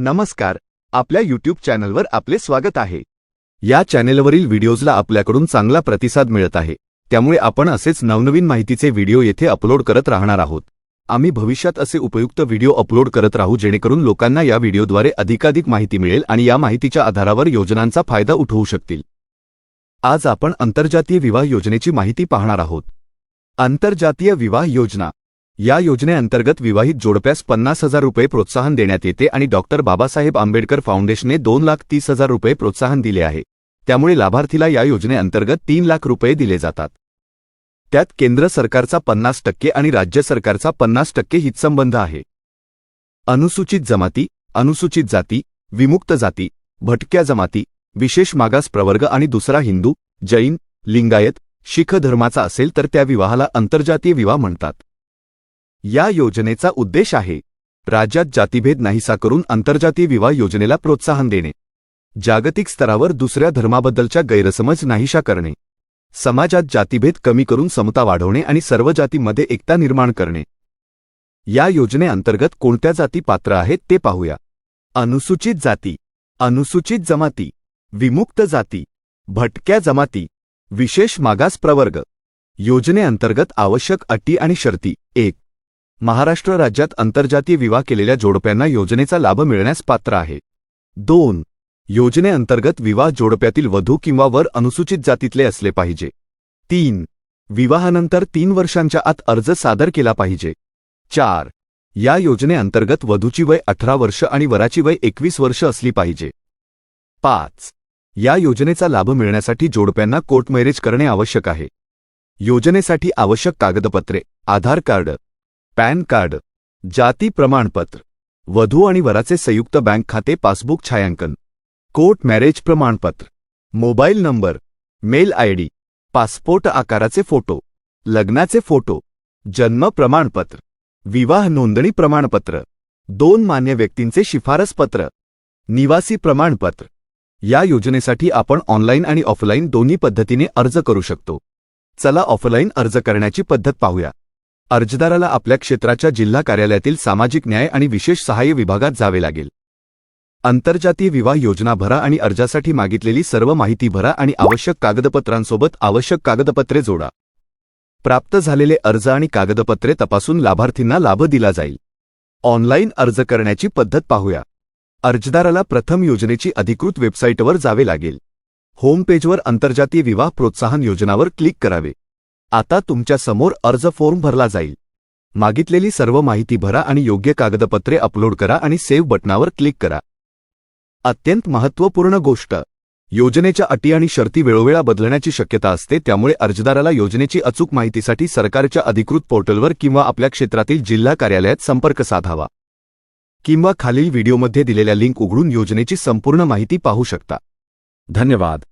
नमस्कार. आपल्या यूट्यूब चॅनलवर आपले स्वागत आहे. या चॅनेलवरील व्हिडिओजला आपल्याकडून चांगला प्रतिसाद मिळत आहे. त्यामुळे आपण असेच नवनवीन माहितीचे व्हिडिओ येथे अपलोड करत राहणार आहोत. आम्ही भविष्यात असे उपयुक्त व्हिडिओ अपलोड करत राहू जेणेकरून लोकांना या व्हिडिओद्वारे अधिकाधिक माहिती मिळेल आणि या माहितीच्या आधारावर योजनांचा फायदा उठवू शकतील. आज आपण आंतरजातीय विवाह योजनेची माहिती पाहणार आहोत. आंतरजातीय विवाह योजना. या योजनेअंतर्गत विवाहित जोडप्यास पन्नास हजार रुपये प्रोत्साहन देण्यात येते आणि डॉक्टर बाबासाहेब आंबेडकर फाउंडेशनने दोन लाख तीस हजार रुपये प्रोत्साहन दिले आहे. त्यामुळे लाभार्थीला या योजनेअंतर्गत तीन लाख रुपये दिले जातात. त्यात केंद्र सरकारचा पन्नास टक्के आणि राज्य सरकारचा पन्नास टक्के हितसंबंध आहे. अनुसूचित जमाती अनुसूचित जाती विमुक्त जाती भटक्या जमाती विशेष मागास प्रवर्ग आणि दुसरा हिंदू जैन लिंगायत शीख धर्माचा असेल तर त्या विवाहाला आंतरजातीय विवाह म्हणतात. या योजनेचा उद्देश आहे राज्यात जातीभेद नाहीसा करून आंतरजातीय विवाह योजनेला प्रोत्साहन देणे. जागतिक स्तरावर दुसऱ्या धर्माबद्दलच्या गैरसमज नाहीशा करणे. समाजात जातीभेद कमी करून समता वाढवणे आणि सर्व जातींमध्ये एकता निर्माण करणे. या योजनेअंतर्गत कोणत्या जाती पात्र आहेत ते पाहूया. अनुसूचित जाती अनुसूचित जमाती विमुक्त जाती भटक्या जमाती विशेष मागास प्रवर्ग. योजनेअंतर्गत आवश्यक अटी आणि शर्ती. एक महाराष्ट्र राज्यात आंतरजातीय विवाह केलेल्या जोडप्यांना योजनेचा लाभ मिळण्यास पात्र आहे. दोन. योजनेअंतर्गत विवाह जोडप्यातील वधू किंवा वर अनुसूचित जातीतले असले पाहिजे. तीन. विवाहानंतर तीन वर्षांच्या आत अर्ज सादर केला पाहिजे. चार. या योजनेअंतर्गत वधूची वय अठरा वर्ष आणि वराची वय एकवीस वर्ष असली पाहिजे. पाच. या योजनेचा लाभ मिळण्यासाठी जोडप्यांना कोर्ट मॅरेज करणे आवश्यक आहे. योजनेसाठी आवश्यक कागदपत्रे आधार कार्ड पॅन कार्ड जाती प्रमाणपत्र वधू आणि वराचे संयुक्त बँक खाते पासबुक छायांकन कोर्ट मॅरेज प्रमाणपत्र mobile number mail ID passport आकाराचे फोटो लग्नाचे फोटो जन्म प्रमाणपत्र विवाह नोंदणी प्रमाणपत्र दोन मान्य व्यक्तींचे शिफारस पत्र निवासी प्रमाणपत्र. या योजनेसाठी आपण ऑनलाईन आणि ऑफलाईन दोन्ही पद्धतीने अर्ज करू शकतो. चला ऑफलाईन अर्ज करण्याची पद्धत पाहूया. अर्जदाराला आपल्या क्षेत्राच्या जिल्हा कार्यालयातील सामाजिक न्याय आणि विशेष सहाय्य विभागात जावे लागेल. आंतरजातीय विवाह योजना भरा आणि अर्जासाठी मागितलेली सर्व माहिती भरा आणि आवश्यक कागदपत्रांसोबत आवश्यक कागदपत्रे जोडा. प्राप्त झालेले अर्ज आणि कागदपत्रे तपासून लाभार्थींना लाभ दिला जाईल. ऑनलाईन अर्ज करण्याची पद्धत पाहूया. अर्जदाराला प्रथम योजनेची अधिकृत वेबसाईटवर जावे लागेल. होमपेजवर आंतरजातीय विवाह प्रोत्साहन योजनावर क्लिक करावे. आता तुमच्यासमोर अर्ज फॉर्म भरला जाईल. मागितलेली सर्व माहिती भरा आणि योग्य कागदपत्रे अपलोड करा आणि सेव्ह बटनावर क्लिक करा. अत्यंत महत्त्वपूर्ण गोष्ट. योजनेच्या अटी आणि शर्ती वेळोवेळा बदलण्याची शक्यता असते त्यामुळे अर्जदाराला योजनेची अचूक माहितीसाठी सरकारच्या अधिकृत पोर्टलवर किंवा आपल्या क्षेत्रातील जिल्हा कार्यालयात संपर्क साधावा. किंवा खालील व्हिडिओमध्ये दिलेल्या लिंक उघडून योजनेची संपूर्ण माहिती पाहू शकता. धन्यवाद.